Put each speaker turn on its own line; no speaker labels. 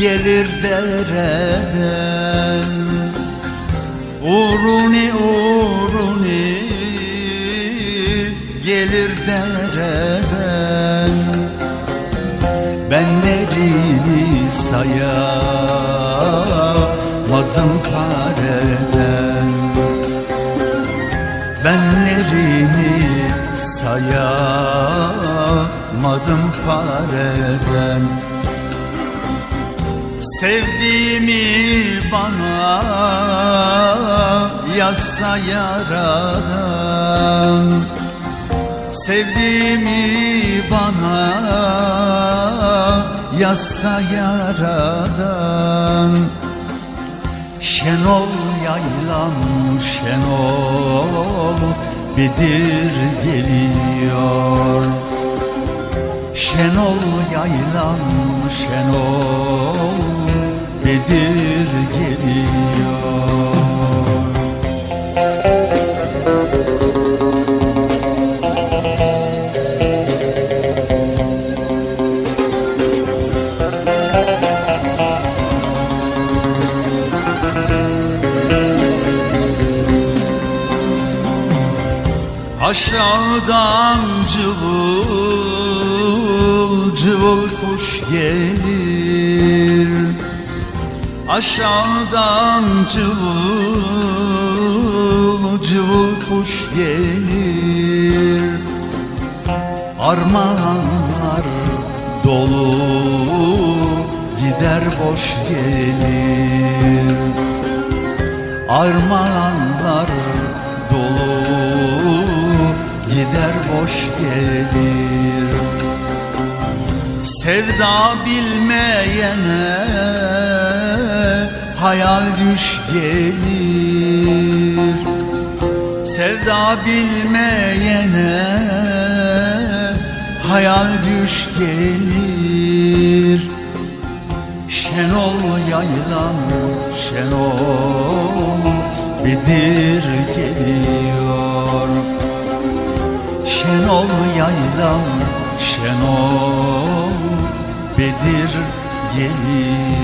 gelir dereden. Uğruni uğruni gelir dereden. Benlerini sayamadım kareden Benlerini sayamadım pareden Sevdiğimi bana yazsa yaradan. Sevdiğimi bana yazsa yaradan. Şenol yaylam şenol Bedir geliyor. Şenol yaylam şenol Bedir geliyor. Aşağıdan cıvıl cıvıl kuş gelir. Aşağıdan cıvıl cıvıl kuş gelir. Armağanlar dolu gider boş gelir. Armağanlar dolu gider boş gelir Sevda bilmeyene hayal düş gelir. Sevda bilmeyene hayal düş gelir. Şenol yaylan şenol Bedir geliyor. Şenol yaylan şenol Bedir gelir.